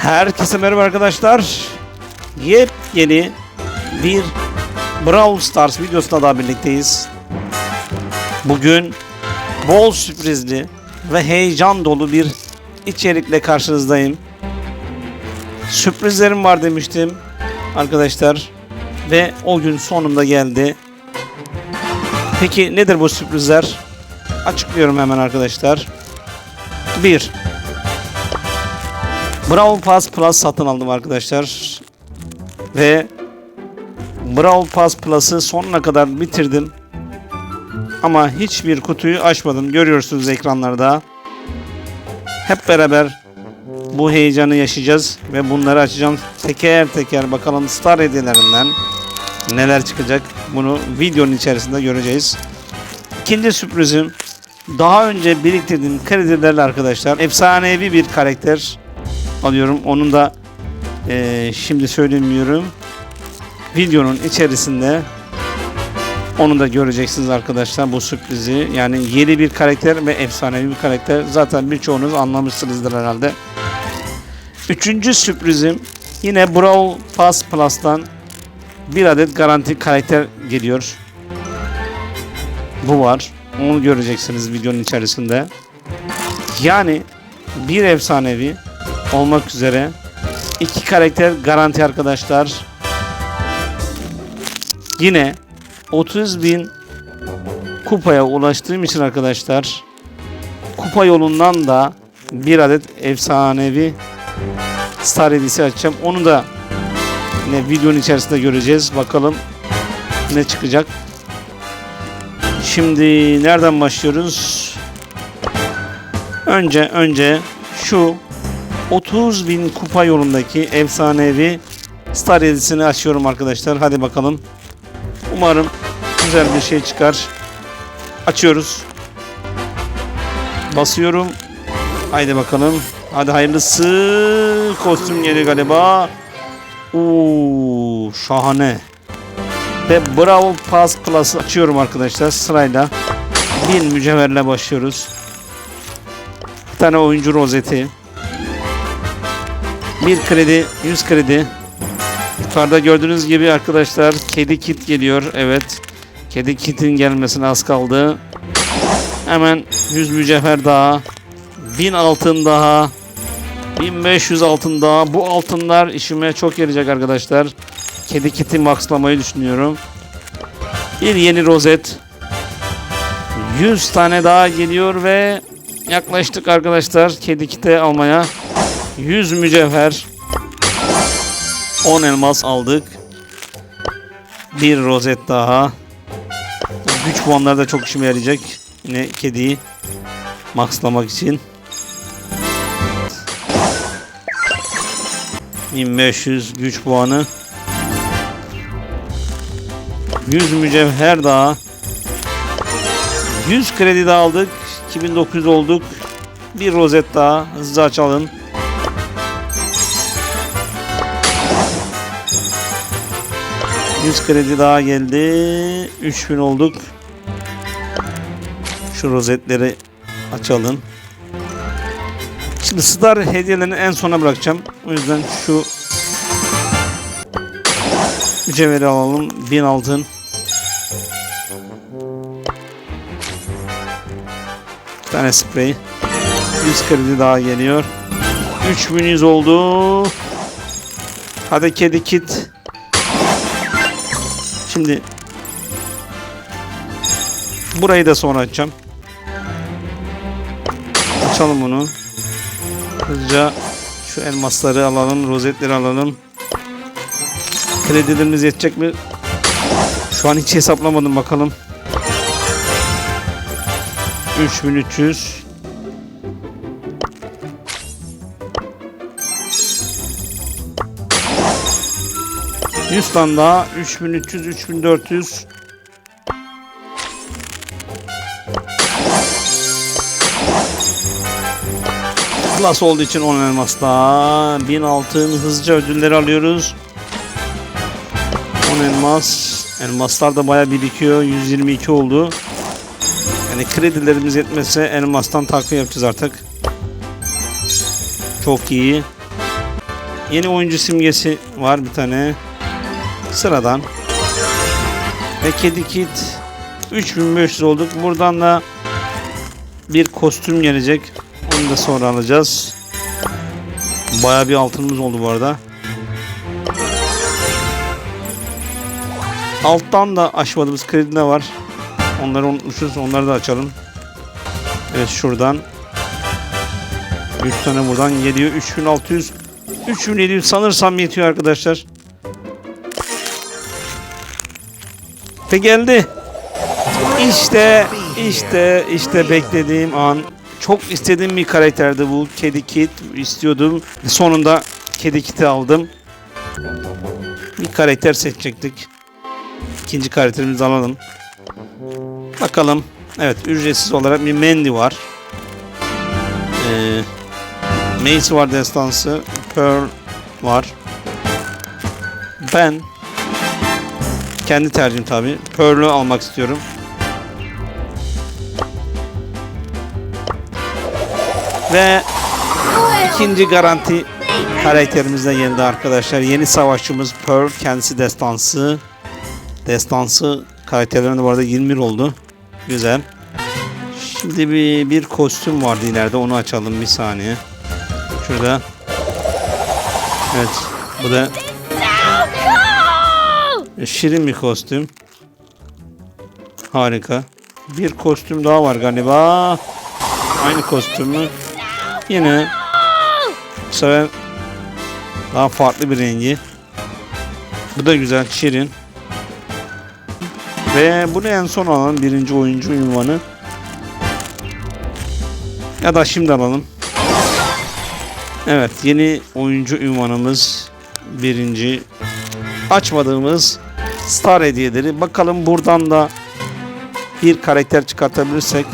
Herkese merhaba arkadaşlar. Yepyeni bir Brawl Stars videosunda daha birlikteyiz. Bugün bol sürprizli ve heyecan dolu bir içerikle karşınızdayım. Sürprizlerim var demiştim arkadaşlar ve o gün sonunda geldi. Peki nedir bu sürprizler? Açıklıyorum hemen arkadaşlar. 1. Brawl Pass Plus satın aldım arkadaşlar. Ve Brawl Pass Plus'ı sonuna kadar bitirdim. Ama hiçbir kutuyu açmadım. Görüyorsunuz ekranlarda. Hep beraber bu heyecanı yaşayacağız ve bunları açacağım teker teker bakalım star hediyelerinden neler çıkacak bunu videonun içerisinde göreceğiz. İkinci sürprizim daha önce biriktirdiğim kredilerle arkadaşlar efsanevi bir karakter alıyorum. Onun da eee, şimdi söylemiyorum. Videonun içerisinde onu da göreceksiniz arkadaşlar bu sürprizi. Yani yeni bir karakter ve efsanevi bir karakter. Zaten birçoğunuz anlamışsınızdır herhalde. Üçüncü sürprizim yine Brawl Pass Plus'tan bir adet garanti karakter geliyor. Bu var. Onu göreceksiniz videonun içerisinde. Yani bir efsanevi olmak üzere iki karakter garanti arkadaşlar. Yine 30 bin kupaya ulaştığım için arkadaşlar kupa yolundan da bir adet efsanevi star hediyesi açacağım. Onu da yine videonun içerisinde göreceğiz. Bakalım ne çıkacak. Şimdi nereden başlıyoruz? Önce önce şu 30 bin kupa yolundaki efsanevi star hediyesini açıyorum arkadaşlar. Hadi bakalım. Umarım güzel bir şey çıkar. Açıyoruz. Basıyorum. Haydi bakalım. Hadi hayırlısı. Kostüm geliyor galiba. Oo, şahane. Ve Brawl Pass Plus'ı açıyorum arkadaşlar sırayla. Bir mücevherle başlıyoruz. Bir tane oyuncu rozeti. Bir kredi, 100 kredi. Yukarıda gördüğünüz gibi arkadaşlar kedi kit geliyor. Evet. Kedi kitin gelmesine az kaldı. Hemen 100 mücevher daha. 1000 altın daha. 1500 altın daha. Bu altınlar işime çok yarayacak arkadaşlar. Kedi kiti maxlamayı düşünüyorum. Bir yeni rozet. 100 tane daha geliyor ve yaklaştık arkadaşlar kedi kiti almaya. 100 mücevher. 10 elmas aldık. Bir rozet daha. Güç puanları da çok işime yarayacak. Yine kediyi maxlamak için. 1500 güç puanı. 100 mücevher daha. 100 kredi de aldık. 2900 olduk. Bir rozet daha. Hızlıca açalım. Yüz kredi daha geldi. 3000 olduk. Şu rozetleri açalım. Şimdi star hediyelerini en sona bırakacağım. O yüzden şu mücevheri alalım. 1000 altın. Bir tane sprey. 100 kredi daha geliyor. 3100 oldu. Hadi kedi kit. Şimdi burayı da sonra açacağım. Açalım bunu. Hızlıca şu elmasları alalım, rozetleri alalım. Kredilerimiz yetecek mi? Şu an hiç hesaplamadım bakalım. 3300 100 tane daha 3300 3400 Plus olduğu için 10 elmas daha 1000 altın hızlıca ödülleri alıyoruz. 10 elmas. Elmaslar da baya birikiyor. 122 oldu. Yani kredilerimiz yetmezse elmastan takviye yapacağız artık. Çok iyi. Yeni oyuncu simgesi var bir tane. Sıradan. Ve kedi kit 3500 olduk. Buradan da bir kostüm gelecek. Onu da sonra alacağız. Bayağı bir altınımız oldu bu arada. Alttan da aşmadığımız kredi var. Onları unutmuşuz. Onları da açalım. Evet şuradan. 3 tane buradan geliyor. 3600. 3700 sanırsam yetiyor arkadaşlar. Ve geldi. İşte, işte, işte beklediğim an. Çok istediğim bir karakterdi bu. Kedi Kit istiyordum. Sonunda Kedi Kit'i aldım. Bir karakter seçecektik. İkinci karakterimizi alalım. Bakalım. Evet ücretsiz olarak bir Mandy var. Ee, Mace var destansı. Pearl var. Ben kendi tercihim tabi. Pearl'ü almak istiyorum. Ve ikinci garanti karakterimiz de geldi arkadaşlar. Yeni savaşçımız Pearl. Kendisi destansı. Destansı karakterlerinde bu arada 21 oldu. Güzel. Şimdi bir, bir kostüm vardı ileride. Onu açalım bir saniye. Şurada. Evet. Bu da şirin bir kostüm. Harika. Bir kostüm daha var galiba. Aynı kostüm mü? Yine bu sefer daha farklı bir rengi. Bu da güzel, şirin. Ve bunu en son alan birinci oyuncu ünvanı. Ya da şimdi alalım. Evet yeni oyuncu ünvanımız birinci. Açmadığımız star hediyeleri. Bakalım buradan da bir karakter çıkartabilirsek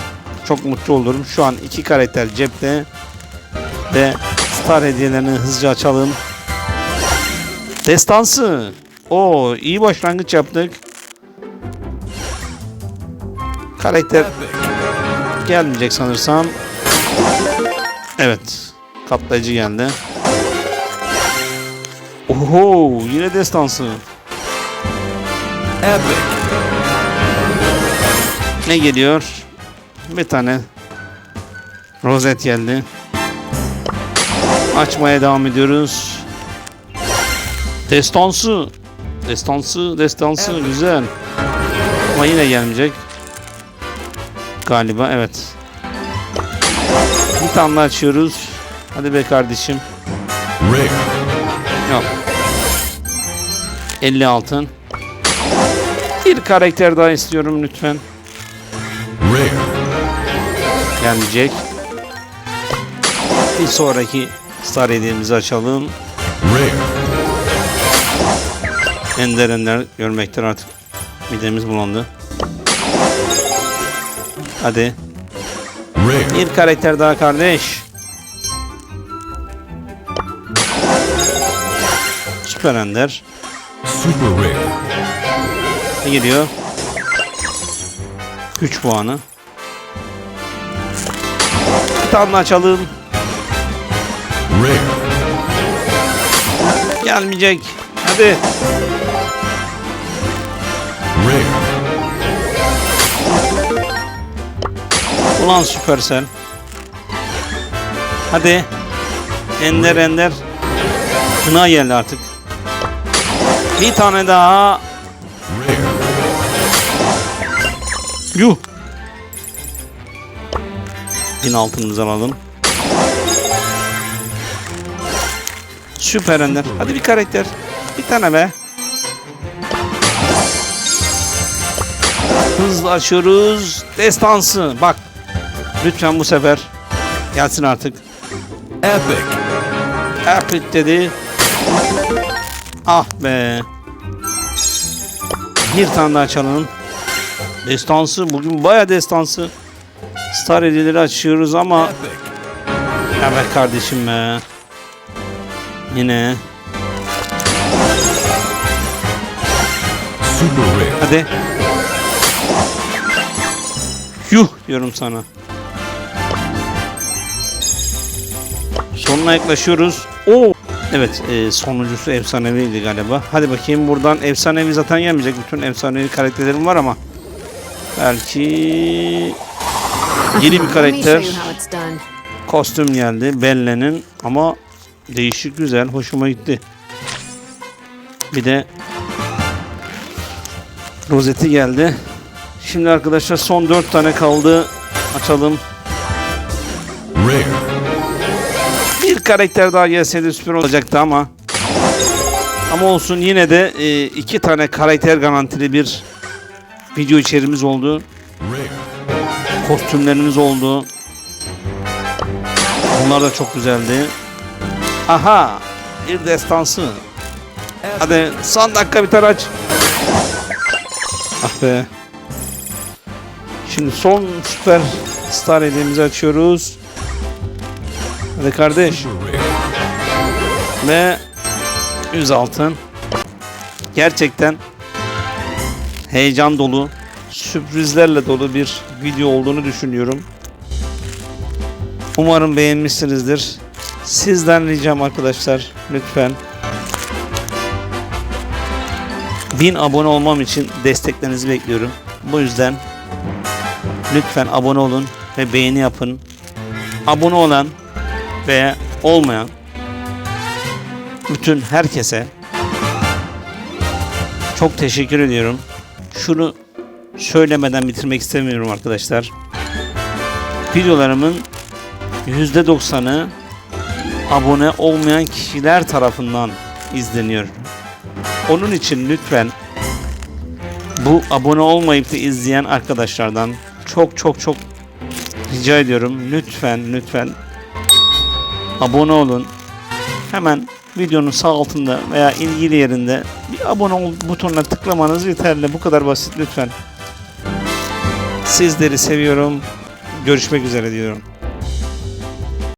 çok mutlu olurum. Şu an iki karakter cepte ve star hediyelerini hızlıca açalım. Destansı. O iyi başlangıç yaptık. Karakter gelmeyecek sanırsam. Evet. Katlayıcı geldi. Oho yine destansı. Epic. Ne geliyor? Bir tane rozet geldi. Açmaya devam ediyoruz. Destansı. Destansı, destansı güzel. Ama yine gelmeyecek. Galiba evet. Bir tane açıyoruz. Hadi be kardeşim. Rare. Yok. 50 altın. Bir karakter daha istiyorum lütfen. Rare. Gelmeyecek. Bir sonraki star hediyemizi açalım. Rare. Ender ender görmekten artık midemiz bulandı. Hadi. Rare. Bir karakter daha kardeş. Süper ender. Super rare. Ne geliyor? Güç puanı. Bir tane açalım. Rare. Gelmeyecek. Hadi. Rare. Ulan Süpersel. Hadi. Ender ender. Kına geldi artık. Bir tane daha. Yuh. Bin altınımızı alalım. Süper ender. Hadi bir karakter. Bir tane be. Hızlı açıyoruz. Destansı. Bak. Lütfen bu sefer gelsin artık. Epic. Epic dedi. Ah be. Bir tane daha açalım. Destansı. Bugün baya destansı. Star hediyeleri açıyoruz ama Epic. Evet kardeşim be. Yine. Hadi. Yuh diyorum sana. Sonuna yaklaşıyoruz. Oo. Evet e, sonuncusu efsaneviydi galiba. Hadi bakayım buradan efsanevi zaten gelmeyecek. Bütün efsanevi karakterlerim var ama. Belki yeni bir karakter. Kostüm geldi. Belle'nin ama değişik güzel. Hoşuma gitti. Bir de rozeti geldi. Şimdi arkadaşlar son 4 tane kaldı. Açalım. Rare. Bir karakter daha gelseydi süper olacaktı ama ama olsun yine de e, iki tane karakter garantili bir video içerimiz oldu. Kostümlerimiz oldu. Onlar da çok güzeldi. Aha! Bir destansı. Hadi son dakika biter aç. Ah be. Şimdi son süper star hediyemizi açıyoruz. Hadi kardeş. Ve 100 altın. Gerçekten heyecan dolu, sürprizlerle dolu bir video olduğunu düşünüyorum. Umarım beğenmişsinizdir. Sizden ricam arkadaşlar lütfen 1000 abone olmam için desteklerinizi bekliyorum. Bu yüzden lütfen abone olun ve beğeni yapın. Abone olan ve olmayan bütün herkese çok teşekkür ediyorum. Şunu söylemeden bitirmek istemiyorum arkadaşlar. Videolarımın %90'ı abone olmayan kişiler tarafından izleniyor. Onun için lütfen bu abone olmayıp da izleyen arkadaşlardan çok çok çok rica ediyorum. Lütfen lütfen abone olun. Hemen videonun sağ altında veya ilgili yerinde bir abone ol butonuna tıklamanız yeterli. Bu kadar basit lütfen. Sizleri seviyorum. Görüşmek üzere diyorum.